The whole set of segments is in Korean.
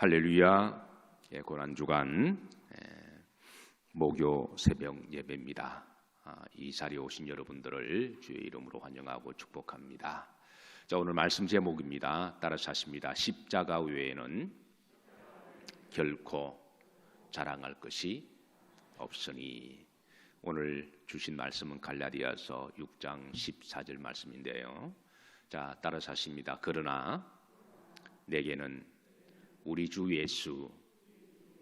할렐루야. 예, 고난 주간 예, 목요 새벽 예배입니다. 아, 이 자리에 오신 여러분들을 주의 이름으로 환영하고 축복합니다. 자, 오늘 말씀 제목입니다. 따라서 하십니다. 십자가 외에는 결코 자랑할 것이 없으니 오늘 주신 말씀은 갈라디아서 6장 14절 말씀인데요. 자, 따라서 하십니다. 그러나 내게는 우리 주 예수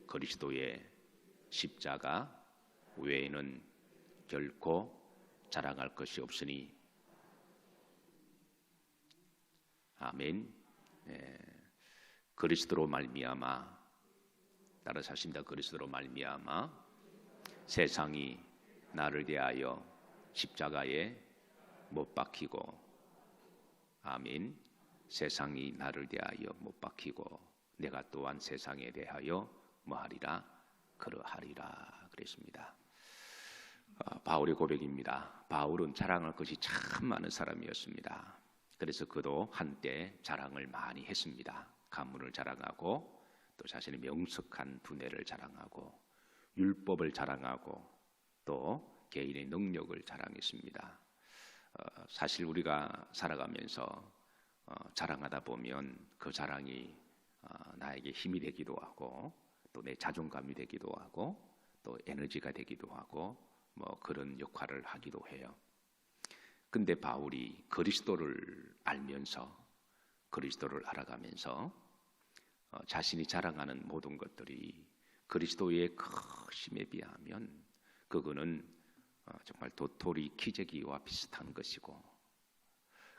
그리스도의 십자가 외에는 결코 자랑할 것이 없으니 아멘. 예, 그리스도로 말미암아 따라서 하십니다. 그리스도로 말미암아 세상이 나를 대하여 십자가에 못 박히고 아멘. 세상이 나를 대하여 못 박히고 내가 또한 세상에 대하여 뭐하리라 그러하리라 그랬습니다. 어, 바울의 고백입니다. 바울은 자랑할 것이 참 많은 사람이었습니다. 그래서 그도 한때 자랑을 많이 했습니다. 가문을 자랑하고 또 자신의 명석한 두뇌를 자랑하고 율법을 자랑하고 또 개인의 능력을 자랑했습니다. 어, 사실 우리가 살아가면서 어, 자랑하다 보면 그 자랑이 어, 나에게 힘이 되기도 하고 또 내 자존감이 되기도 하고 또 에너지가 되기도 하고 뭐 그런 역할을 하기도 해요. 근데 바울이 그리스도를 알면서 그리스도를 알아가면서 어, 자신이 자랑하는 모든 것들이 그리스도의 크심에 비하면 그거는 정말 도토리 키재기와 비슷한 것이고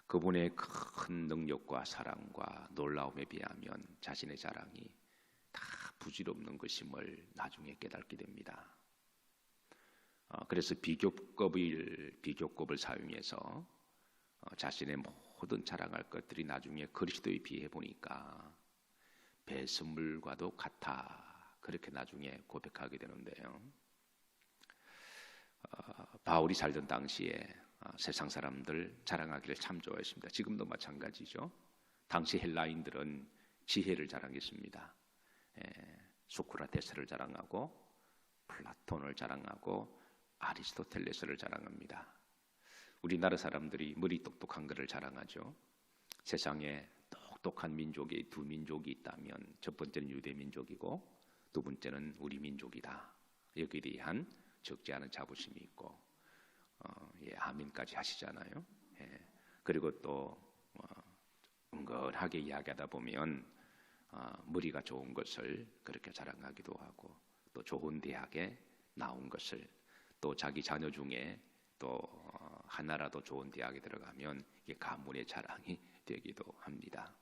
그분의 큰 능력과 사랑과 놀라움에 비하면 자신의 자랑이 다 부질없는 것임을 나중에 깨닫게 됩니다. 어, 그래서 비교급을 비교급을 사용해서 어, 자신의 모든 자랑할 것들이 나중에 그리스도에 비해 보니까 배선물과도 같아 그렇게 나중에 고백하게 되는데요. 어, 바울이 살던 당시에 아, 세상 사람들 자랑하기를 참 좋아했습니다. 지금도 마찬가지죠. 당시 헬라인들은 지혜를 자랑했습니다. 예, 소크라테스를 자랑하고 플라톤을 자랑하고 아리스토텔레스를 자랑합니다. 우리나라 사람들이 머리 똑똑한 것을 자랑하죠. 세상에 똑똑한 민족이 두 민족이 있다면 첫 번째는 유대 민족이고 두 번째는 우리 민족이다. 여기에 대한 적지 않은 자부심이 있고 어, 예, 아멘까지 하시잖아요. 예, 그리고 또 어, 은근하게 이야기하다 보면 어, 머리가 좋은 것을 그렇게 자랑하기도 하고 또 좋은 대학에 나온 것을 또 자기 자녀 중에 또 어, 하나라도 좋은 대학에 들어가면 이게 가문의 자랑이 되기도 합니다.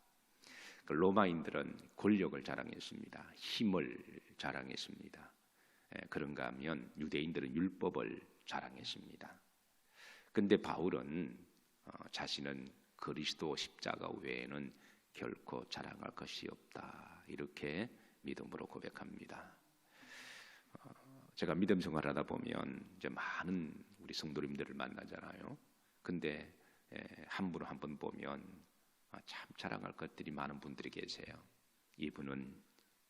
그 로마인들은 권력을 자랑했습니다. 힘을 자랑했습니다. 예, 그런가 하면 유대인들은 율법을 자랑했습니다. 근데 바울은 어, 자신은 그리스도 십자가 외에는 결코 자랑할 것이 없다. 이렇게 믿음으로 고백합니다. 어, 제가 믿음 생활하다 보면 이제 많은 우리 성도님들을 만나잖아요. 근데 한분 한 분 보면 아, 참 자랑할 것들이 많은 분들이 계세요. 이분은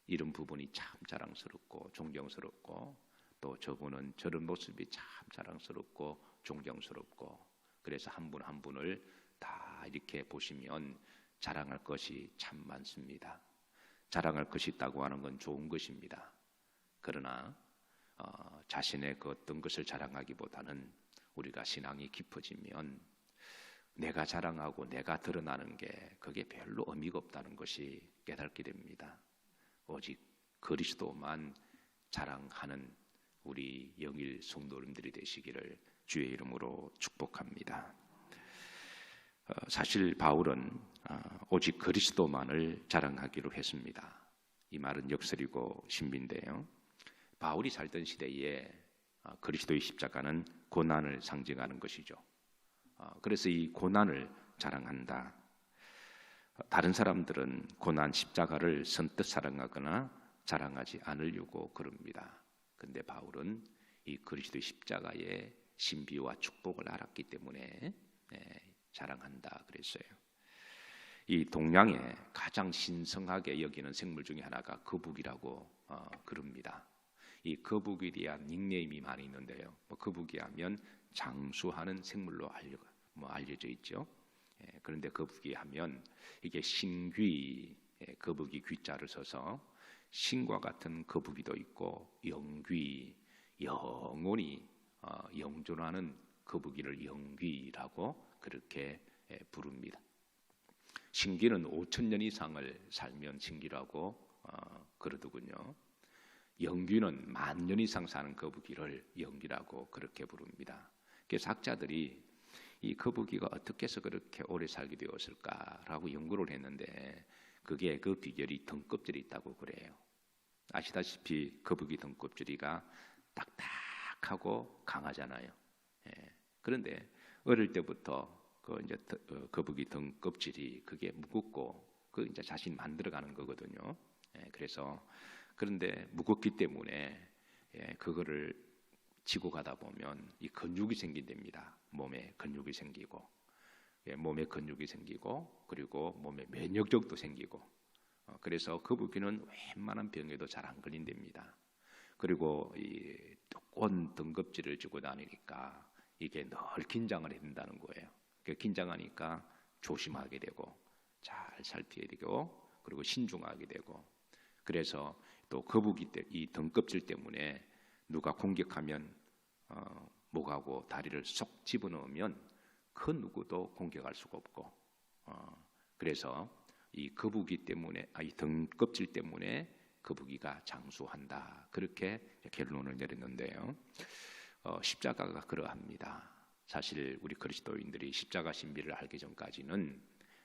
이런 부분이 참 자랑스럽고 존경스럽고 또 저분은 저런 모습이 참 자랑스럽고 존경스럽고 그래서 한 분한 한 분을 다 이렇게 보시면 자랑할 것이 참 많습니다. 자랑할 것이 있다고 하는 건 좋은 것입니다. 그러나 어, 자신의 그 어떤 것을 자랑하기보다는 우리가 신앙이 깊어지면 내가 자랑하고 내가 드러나는 게 그게 별로 의미가 없다는 것이 깨닫게 됩니다. 오직 그리스도만 자랑하는 우리 영일 성도님들이 되시기를 주의 이름으로 축복합니다. 어, 사실 바울은 어, 오직 그리스도만을 자랑하기로 했습니다. 이 말은 역설이고 신비인데요. 바울이 살던 시대에 어, 그리스도의 십자가는 고난을 상징하는 것이죠. 그래서 이 고난을 자랑한다. 다른 사람들은 고난 십자가를 선뜻 사랑하거나 자랑하지 않으려고 그럽니다. 근데 바울은 이 그리스도의 십자가에 신비와 축복을 알았기 때문에 네, 자랑한다 그랬어요. 이 동양에 가장 신성하게 여기는 생물 중에 하나가 거북이라고 어, 그럽니다. 이 거북이에 대한 닉네임이 많이 있는데요. 뭐 거북이 하면 장수하는 생물로 알려, 뭐 알려져 있죠. 예, 그런데 거북이 하면 이게 신귀, 예, 거북이 귀자를 써서 신과 같은 거북이도 있고 영귀, 어, 영존하는 거북이를 영귀라고 그렇게 예, 부릅니다. 신기는 5천 년 이상을 살면 신기라고 어, 그러더군요. 영귀는 만 년 이상 사는 거북이를 영귀라고 그렇게 부릅니다. 그래서 학자들이 이 거북이가 어떻게 해서 그렇게 오래 살게 되었을까라고 연구를 했는데 그게 그 비결이 등껍질이 있다고 그래요. 아시다시피 거북이 등껍질이가 딱딱 하고 강하잖아요. 예. 그런데 어릴 때부터 그 이제 어, 거북이 등 껍질이 그게 무겁고 그 이제 자신 만들어가는 거거든요. 예. 그래서 그런데 무겁기 때문에 예. 그거를 지고 가다 보면 이 근육이 생긴답니다. 몸에 근육이 생기고 예, 몸에 근육이 생기고 그리고 몸에 면역력도 생기고 어, 그래서 거북이는 웬만한 병에도 잘 안 걸린답니다. 그리고 이 두꺼운 등껍질을 쥐고 다니니까 이게 늘 긴장을 해야 된다는 거예요. 그 긴장하니까 조심하게 되고 잘 살피게 되고 그리고 신중하게 되고 그래서 또 거북이 때, 이 등껍질 때문에 누가 공격하면 어, 목하고 다리를 쏙 집어넣으면 그 누구도 공격할 수가 없고 어, 그래서 이 거북이 때문에 아 이 등껍질 때문에 거북이가 장수한다 그렇게 결론을 내렸는데요. 어, 십자가가 그러합니다. 사실 우리 그리스도인들이 십자가 신비를 알기 전까지는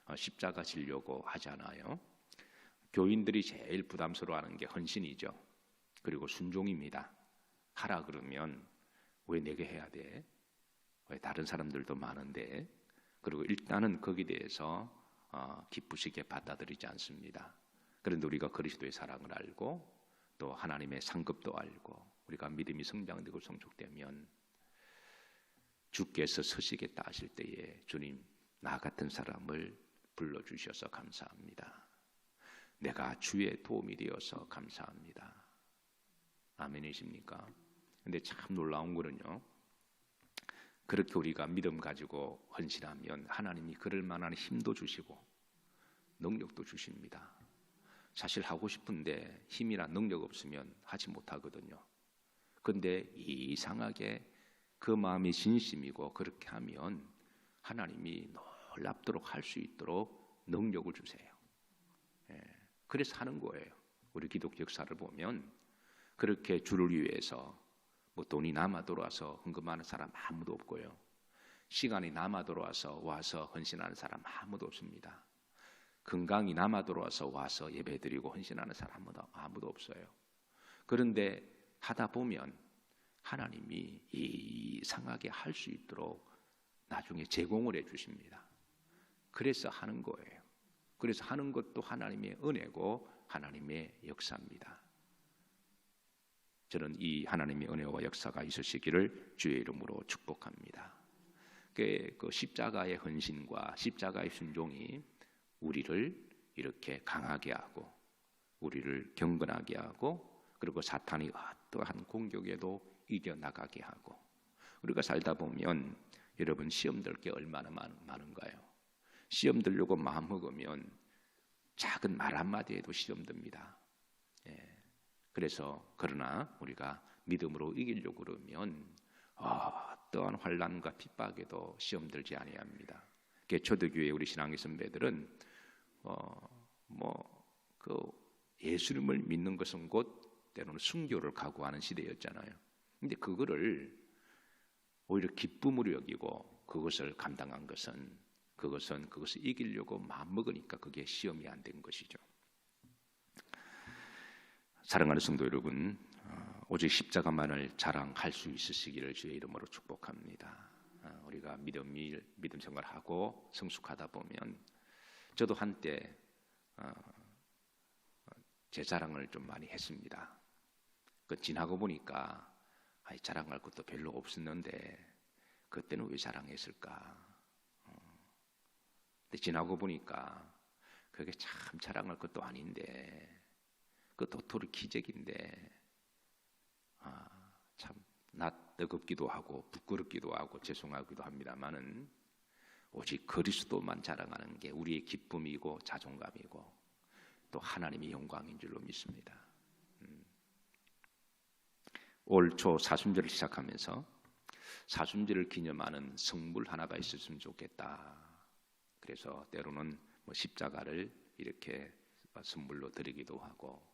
어, 십자가 지려고 하잖아요. 교인들이 제일 부담스러워하는 게 헌신이죠. 그리고 순종입니다. 하라 그러면 왜 내게 해야 돼? 왜 다른 사람들도 많은데? 그리고 일단은 거기에 대해서 어, 기쁘시게 받아들이지 않습니다. 그런데 우리가 그리스도의 사랑을 알고 또 하나님의 상급도 알고 우리가 믿음이 성장되고 성숙되면 주께서 서시겠다 하실 때에 주님 나 같은 사람을 불러 주셔서 감사합니다. 내가 주의 도움이 되어서 감사합니다. 아멘이십니까? 근데 참 놀라운 거는요. 그렇게 우리가 믿음 가지고 헌신하면 하나님이 그럴 만한 힘도 주시고 능력도 주십니다. 사실 하고 싶은데 힘이나 능력 없으면 하지 못하거든요. 근데 이상하게 그 마음이 진심이고 그렇게 하면 하나님이 놀랍도록 할 수 있도록 능력을 주세요. 예, 그래서 하는 거예요. 우리 기독 역사를 보면 그렇게 주를 위해서 뭐 돈이 남아 돌아와서 헌금하는 사람 아무도 없고요. 시간이 남아 돌아와서 와서 헌신하는 사람 아무도 없습니다. 건강이 남아 돌아와서 와서 예배드리고 헌신하는 사람 아무도, 아무도 없어요. 그런데 하다 보면 하나님이 이상하게 할 수 있도록 나중에 제공을 해 주십니다. 그래서 하는 거예요. 그래서 하는 것도 하나님의 은혜고 하나님의 역사입니다. 저는 이 하나님의 은혜와 역사가 있으시기를 주의 이름으로 축복합니다. 그 십자가의 헌신과 십자가의 순종이 우리를 이렇게 강하게 하고 우리를 경건하게 하고 그리고 사탄이 어떠한 공격에도 이겨 나가게 하고 우리가 살다 보면 여러분 시험 들 게 얼마나 많, 은가요 시험 들려고 마음 먹으면 작은 말 한마디에도 시험 듭니다. 예. 그래서 그러나 우리가 믿음으로 이기려고 그러면 어떠한 환란과 핍박에도 시험 들지 아니합니다. 초대교회 우리 신앙의 선배들은 어, 뭐그 예수님을 믿는 것은 곧 때로는 순교를 각오하는 시대였잖아요. 근데 그거를 오히려 기쁨으로 여기고 그것을 감당한 것은 그것은 그것을 이기려고 마음 먹으니까 그게 시험이 안 된 것이죠. 사랑하는 성도 여러분, 어, 오직 십자가만을 자랑할 수 있으시기를 주의 이름으로 축복합니다. 어, 우리가 믿음 믿음 생활하고 성숙하다 보면 저도 한때 어, 제 자랑을 좀 많이 했습니다. 그 지나고 보니까 아이, 자랑할 것도 별로 없었는데 그때는 왜 자랑했을까? 어. 근데 지나고 보니까 그게 참 자랑할 것도 아닌데 그 도토리 기적인데 아, 참 낯뜨겁기도 하고 부끄럽기도 하고 죄송하기도 합니다만은 오직 그리스도만 자랑하는 게 우리의 기쁨이고 자존감이고 또 하나님의 영광인 줄로 믿습니다. 음. 올초 사순절을 시작하면서 사순절을 기념하는 성물 하나가 있었으면 좋겠다. 그래서 때로는 뭐 십자가를 이렇게 선물로 드리기도 하고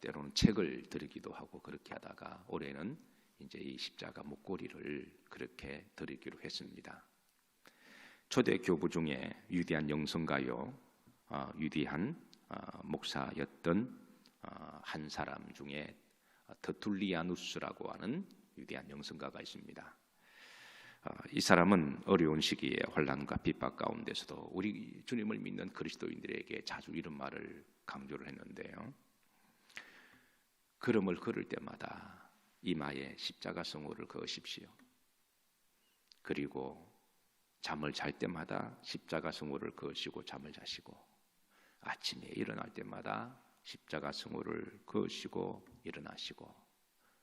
때로는 책을 드리기도 하고 그렇게 하다가 올해는 이제 이 십자가 목걸이를 그렇게 드리기로 했습니다. 초대 교부 중에 유대한 영성가요, 어, 유대한 어, 목사였던 어, 한 사람 중에 터툴리아누스라고 하는 위대한 영성가가 있습니다. 이 사람은 어려운 시기에 환란과 핍박 가운데서도 우리 주님을 믿는 그리스도인들에게 자주 이런 말을 강조를 했는데요. 걸음을 걸을 때마다 이마에 십자가 성호를 그으십시오. 그리고 잠을 잘 때마다 십자가 성호를 그으시고 잠을 자시고 아침에 일어날 때마다 십자가 성호를 그으시고 일어나시고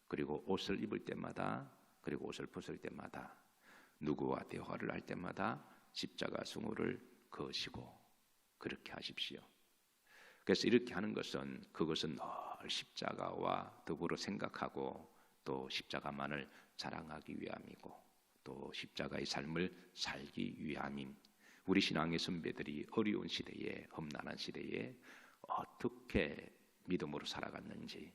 그리고 옷을 입을 때마다 그리고 옷을 벗을 때마다 누구와 대화를 할 때마다 십자가 성호를 그으시고 그렇게 하십시오. 그래서 이렇게 하는 것은 그것은 늘 십자가와 더불어 생각하고 또 십자가만을 자랑하기 위함이고 또 십자가의 삶을 살기 위함인 우리 신앙의 선배들이 어려운 시대에 험난한 시대에 어떻게 믿음으로 살아갔는지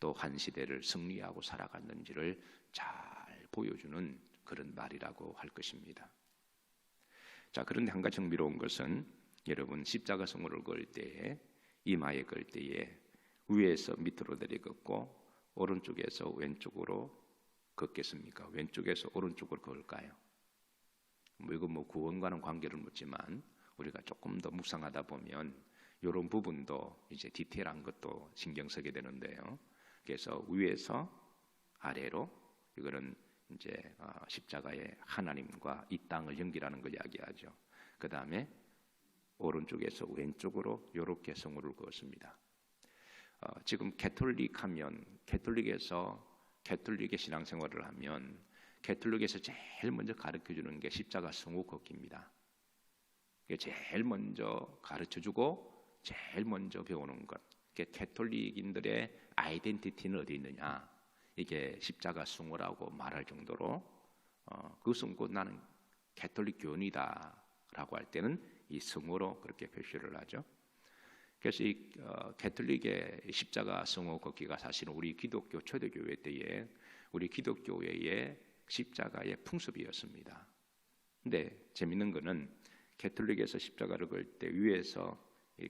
또 한 시대를 승리하고 살아갔는지를 잘 보여주는 그런 말이라고 할 것입니다. 자, 그런데 한 가지 흥미로운 것은 여러분 십자가 성호를 걸 때에 이마에 걸 때에 위에서 밑으로 내려걷고 오른쪽에서 왼쪽으로 걷겠습니까? 왼쪽에서 오른쪽으로 걸까요? 뭐 이거 뭐 구원과는 관계를 묻지만 우리가 조금 더 묵상하다 보면 이런 부분도 이제 디테일한 것도 신경 쓰게 되는데요. 그래서 위에서 아래로 이거는 이제 어, 십자가의 하나님과 이 땅을 연결하는 걸 이야기하죠. 그 다음에 오른쪽에서 왼쪽으로 이렇게 성호를 그었습니다. 어, 지금 캐톨릭 하면 캐톨릭에서 캐톨릭의 신앙생활을 하면 캐톨릭에서 제일 먼저 가르쳐 주는 게 십자가 성호 걷기입니다. 이게 제일 먼저 가르쳐 주고 제일 먼저 배우는 것. 캐톨릭인들의 아이덴티티는 어디 있느냐? 이게 십자가 승호라고 말할 정도로 어, 그것은 곧 나는 캐톨릭 교인이다라고 할 때는 이 승호로 그렇게 표시를 하죠. 그래서 이 어, 캐톨릭의 십자가 성호 걷기가 사실은 우리 기독교 초대교회 때에 우리 기독교회의 십자가의 풍습이었습니다. 근데 재밌는 거는 캐톨릭에서 십자가를 걸 때 위에서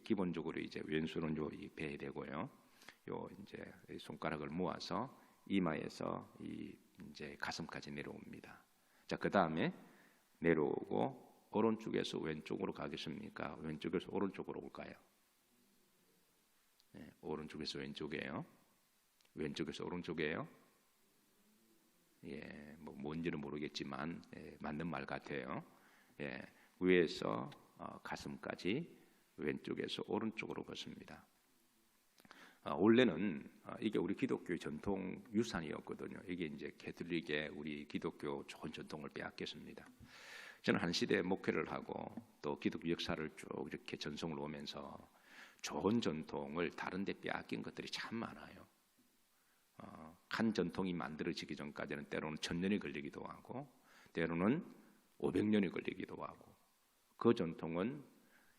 기본적으로 이제 왼손은 요 배에 대고요. 요 이제 손가락을 모아서 이마에서 이 이제 가슴까지 내려옵니다. 자, 그다음에 내려오고 오른쪽에서 왼쪽으로 가겠습니까? 왼쪽에서 오른쪽으로 올까요? 네, 오른쪽에서 왼쪽이에요. 왼쪽에서 오른쪽이에요. 예, 뭐 뭔지는 모르겠지만 예, 맞는 말 같아요. 예, 위에서 어, 가슴까지 왼쪽에서 오른쪽으로 걷습니다. 어, 원래는 어, 이게 우리 기독교 전통 유산이었거든요. 이게 이제 캐톨릭의 우리 기독교 좋은 전통을 빼앗겼습니다. 저는 한 시대 목회를 하고 또 기독교 역사를 쭉 이렇게 전송을 오면서 좋은 전통을 다른 데 빼앗긴 것들이 참 많아요. 어, 한 전통이 만들어지기 전까지는 때로는 천년이 걸리기도 하고 때로는 500년이 걸리기도 하고 그 전통은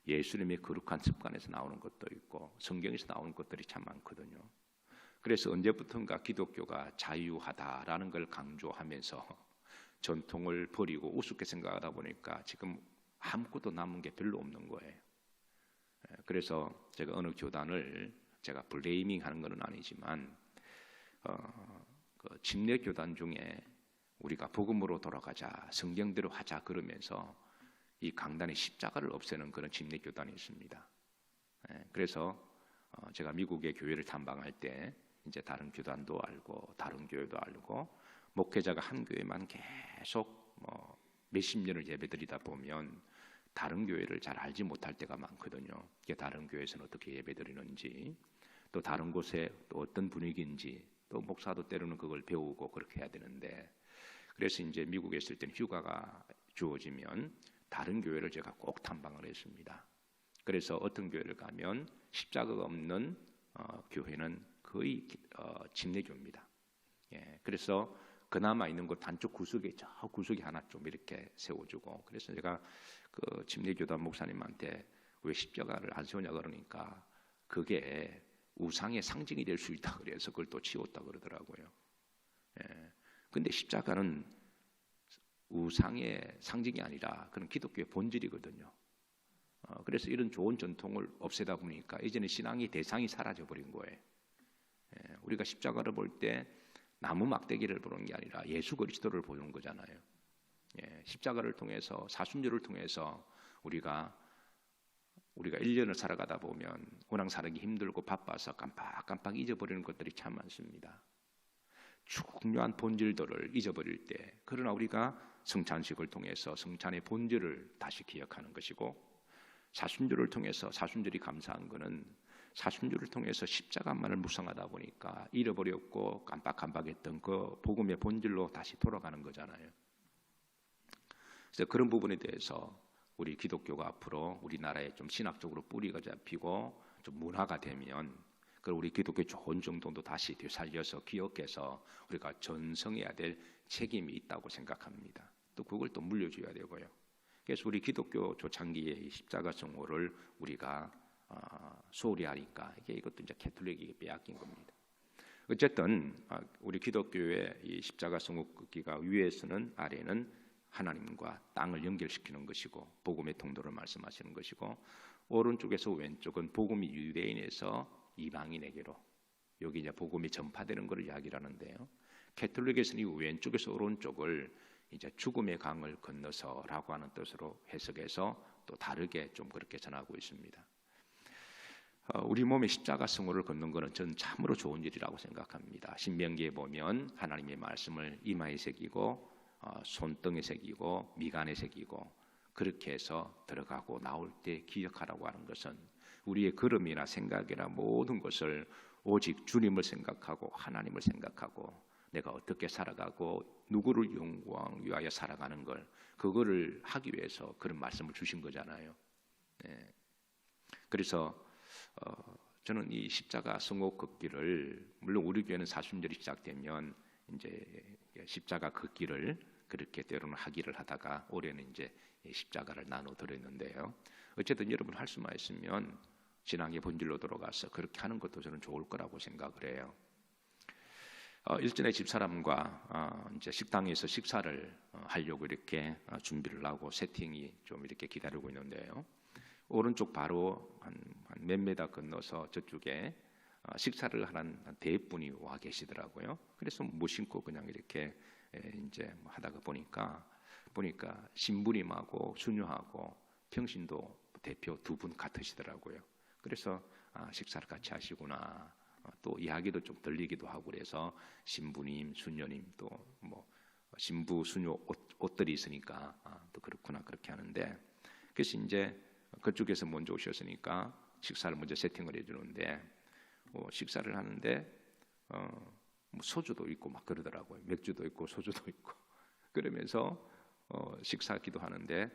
예수님의 거룩한 습관에서 나오는 것도 있고 성경에서 나오는 것들이 참 많거든요. 그래서 언제부턴가 기독교가 자유하다라는 걸 강조하면서 전통을 버리고 우습게 생각하다 보니까 지금 아무것도 남은 게 별로 없는 거예요. 예, 그래서 제가 어느 교단을 제가 블레이밍 하는 것은 아니지만 어, 그 침례 교단 중에 우리가 복음으로 돌아가자 성경대로 하자 그러면서 이 강단의 십자가를 없애는 그런 침례 교단이 있습니다. 예, 그래서 어, 제가 미국의 교회를 탐방할 때 이제 다른 교단도 알고 다른 교회도 알고 목회자가 한 교회만 계속 뭐 몇십 년을 예배드리다 보면 다른 교회를 잘 알지 못할 때가 많거든요. 이게 다른 교회에서는 어떻게 예배드리는지, 또 다른 곳에 또 어떤 분위기인지, 또 목사도 때로는 그걸 배우고 그렇게 해야 되는데, 그래서 이제 미국에 있을 때는 휴가가 주어지면 다른 교회를 제가 꼭 탐방을 했습니다. 그래서 어떤 교회를 가면 십자가가 없는 어, 교회는 거의 어, 침례교입니다. 예, 그래서 그나마 있는 곳 단쪽 구석에 저 구석에 하나 좀 이렇게 세워주고 그래서 제가 그 침례교단 목사님한테 왜 십자가를 안 세우냐 그러니까 그게 우상의 상징이 될 수 있다 그래서 그걸 또 치웠다 그러더라고요. 예. 근데 십자가는 우상의 상징이 아니라 그런 기독교의 본질이거든요. 어, 그래서 이런 좋은 전통을 없애다 보니까 이제는 신앙의 대상이 사라져 버린 거예요. 예, 우리가 십자가를 볼 때 나무 막대기를 보는 게 아니라 예수 그리스도를 보는 거잖아요. 예, 십자가를 통해서 사순절을 통해서 우리가 우리가 1년을 살아가다 보면 워낙 살기 힘들고 바빠서 깜빡깜빡 잊어버리는 것들이 참 많습니다. 중요한 본질들을 잊어버릴 때 그러나 우리가 성찬식을 통해서 성찬의 본질을 다시 기억하는 것이고 사순절을 통해서 사순절이 감사한 것은 사순절을 통해서 십자가만을 묵상하다 보니까 잃어버렸고 깜빡깜빡했던 그 복음의 본질로 다시 돌아가는 거잖아요. 그래서 그런 부분에 대해서 우리 기독교가 앞으로 우리나라에 좀 신학적으로 뿌리가 잡히고 좀 문화가 되면 그 우리 기독교 좋은 정도도 다시 되살려서 기억해서 우리가 전성해야 될 책임이 있다고 생각합니다. 또 그걸 또 물려줘야 되고요. 그래서 우리 기독교 초창기의 십자가 성호를 우리가 어, 소홀히 하니까 이게 이것도 이제 캐톨릭이 빼앗긴 겁니다. 어쨌든 어, 우리 기독교의 이 십자가 성호기가 위에서는 아래는 하나님과 땅을 연결시키는 것이고 복음의 통도를 말씀하시는 것이고 오른쪽에서 왼쪽은 복음이 유대인에서 이방인에게로 여기 이제 복음이 전파되는 것을 이야기하는데요. 캐톨릭에서는 이 왼쪽에서 오른쪽을 이제 죽음의 강을 건너서라고 하는 뜻으로 해석해서 또 다르게 좀 그렇게 전하고 있습니다. 어, 우리 몸에 십자가 승호를 걷는 것은 저는 참으로 좋은 일이라고 생각합니다. 신명기에 보면 하나님의 말씀을 이마에 새기고 어, 손등에 새기고 미간에 새기고 그렇게 해서 들어가고 나올 때 기억하라고 하는 것은 우리의 걸음이나 생각이나 모든 것을 오직 주님을 생각하고 하나님을 생각하고 내가 어떻게 살아가고 누구를 영광 위하여 살아가는 걸 그거를 하기 위해서 그런 말씀을 주신 거잖아요. 네. 그래서 어, 저는 이 십자가 성호 걷기를 물론 우리 교회는 사순절이 시작되면 이제 십자가 걷기를 그렇게 때로는 하기를 하다가 올해는 이제 십자가를 나눠 드렸는데요. 어쨌든 여러분 할 수만 있으면 신앙의 본질로 돌아가서 그렇게 하는 것도 저는 좋을 거라고 생각을 해요. 어, 일전에 집사람과 어, 이제 식당에서 식사를 어, 하려고 이렇게 어, 준비를 하고 세팅이 좀 이렇게 기다리고 있는데요. 오른쪽 바로 한몇 메다 건너서 저쪽에 어, 식사를 하는 대분이 와 계시더라고요. 그래서 무심코 그냥 이렇게 에, 이제 뭐 하다가 보니까 보니까 신부님하고 수녀하고 평신도 대표 두 분 같으시더라고요. 그래서 아, 식사를 같이 하시구나. 어, 또 이야기도 좀 들리기도 하고 그래서 신부님, 수녀님 또 뭐 신부, 수녀 옷, 들이 있으니까 아, 또 그렇구나 그렇게 하는데 그래서 이제 그쪽에서 먼저 오셨으니까 식사를 먼저 세팅을 해주는데 어, 식사를 하는데 어, 뭐 소주도 있고 막 그러더라고요. 맥주도 있고 소주도 있고 그러면서 어, 식사 기도하는데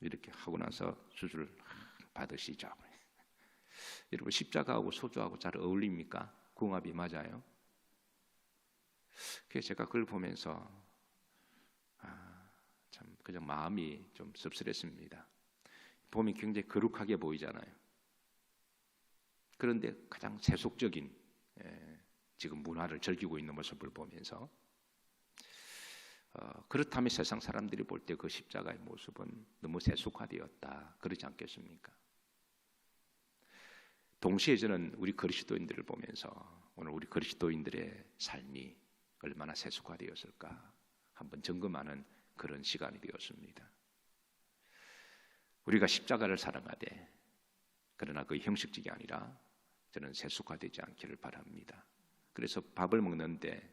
이렇게 하고 나서 수주를 받으시죠. 여러분 십자가하고 소주하고 잘 어울립니까? 궁합이 맞아요. 그래서 제가 그걸 보면서 그냥 마음이 좀 씁쓸했습니다. 보면 굉장히 거룩하게 보이잖아요. 그런데 가장 세속적인 예, 지금 문화를 즐기고 있는 모습을 보면서 어, 그렇다면 세상 사람들이 볼 때 그 십자가의 모습은 너무 세속화되었다 그러지 않겠습니까? 동시에 저는 우리 그리스도인들을 보면서 오늘 우리 그리스도인들의 삶이 얼마나 세속화되었을까 한번 점검하는 그런 시간이 되었습니다. 우리가 십자가를 사랑하되 그러나 그 형식적이 아니라 저는 세속화되지 않기를 바랍니다. 그래서 밥을 먹는데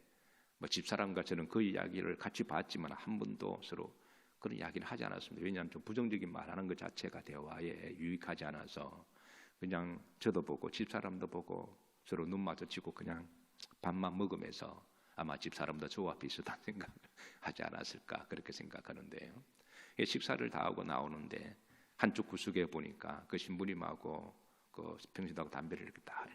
뭐 집사람과 저는 그 이야기를 같이 봤지만 한 번도 서로 그런 이야기를 하지 않았습니다. 왜냐하면 좀 부정적인 말하는 것 자체가 대화에 유익하지 않아서 그냥 저도 보고 집 사람도 보고 서로 눈 마주치고 그냥 밥만 먹으면서 아마 집 사람도 저와 비슷한 생각을 하지 않았을까 그렇게 생각하는데요. 예, 식사를 다 하고 나오는데 한쪽 구석에 보니까 그 신부님하고 그 평신하고 담배를 이렇게 다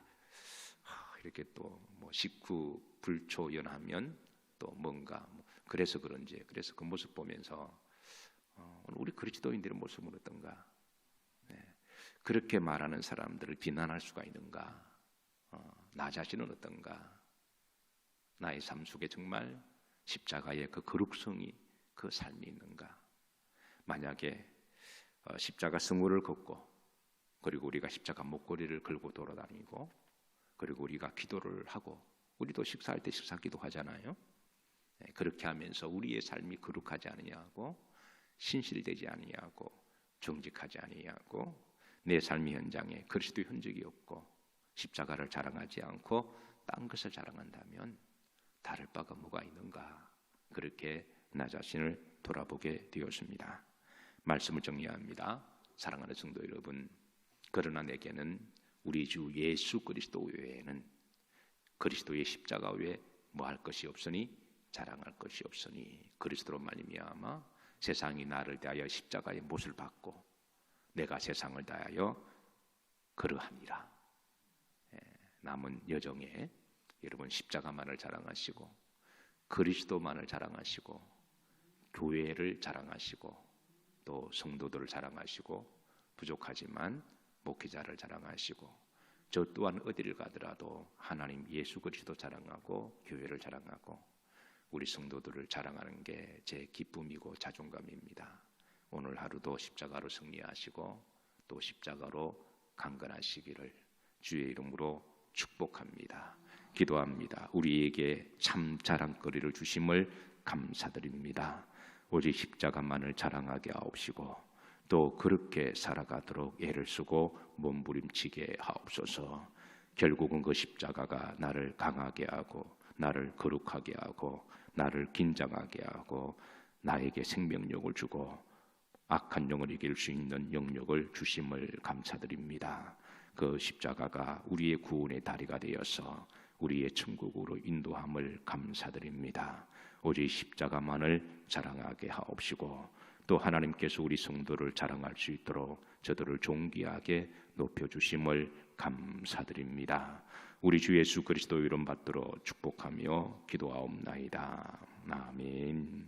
하, 이렇게 또 뭐 식후 불초 연하면 또 뭔가 뭐 그래서 그런지 그래서 그 모습 보면서 어, 우리 그리스도인들의 모습은 어떤가? 네. 그렇게 말하는 사람들을 비난할 수가 있는가? 어, 나 자신은 어떤가? 나의 삶 속에 정말 십자가의 그 거룩성이 그 삶이 있는가? 만약에 어, 십자가 승우를 걷고 그리고 우리가 십자가 목걸이를 걸고 돌아다니고 그리고 우리가 기도를 하고 우리도 식사할 때 식사 기도 하잖아요. 네, 그렇게 하면서 우리의 삶이 거룩하지 않느냐고 신실되지 아니하고 정직하지 아니하고 내 삶의 현장에 그리스도 흔적이 없고 십자가를 자랑하지 않고 딴 것을 자랑한다면 다를 바가 뭐가 있는가 그렇게 나 자신을 돌아보게 되었습니다. 말씀을 정리합니다. 사랑하는 성도 여러분, 그러나 내게는 우리 주 예수 그리스도 외에는 그리스도의 십자가 외에 뭐 할 것이 없으니 자랑할 것이 없으니 그리스도로 말미암아 세상이 나를 대하여 십자가의 못을 받고 내가 세상을 대하여 그러하니라. 예, 남은 여정에 여러분 십자가만을 자랑하시고 그리스도만을 자랑하시고 교회를 자랑하시고 또 성도들을 자랑하시고 부족하지만 목회자를 자랑하시고 저 또한 어디를 가더라도 하나님 예수 그리스도 자랑하고 교회를 자랑하고 우리 성도들을 자랑하는 게 제 기쁨이고 자존감입니다. 오늘 하루도 십자가로 승리하시고 또 십자가로 강건하시기를 주의 이름으로 축복합니다. 기도합니다. 우리에게 참 자랑거리를 주심을 감사드립니다. 오직 십자가만을 자랑하게 하옵시고 또 그렇게 살아가도록 애를 쓰고 몸부림치게 하옵소서. 결국은 그 십자가가 나를 강하게 하고 나를 거룩하게 하고 나를 긴장하게 하고 나에게 생명력을 주고 악한 영을 이길 수 있는 영역을 주심을 감사드립니다. 그 십자가가 우리의 구원의 다리가 되어서 우리의 천국으로 인도함을 감사드립니다. 오직 십자가만을 자랑하게 하옵시고 또 하나님께서 우리 성도를 자랑할 수 있도록 저들을 존귀하게 높여 주심을 감사드립니다. 우리 주 예수 그리스도 이름 받들어 축복하며 기도하옵나이다. 아멘.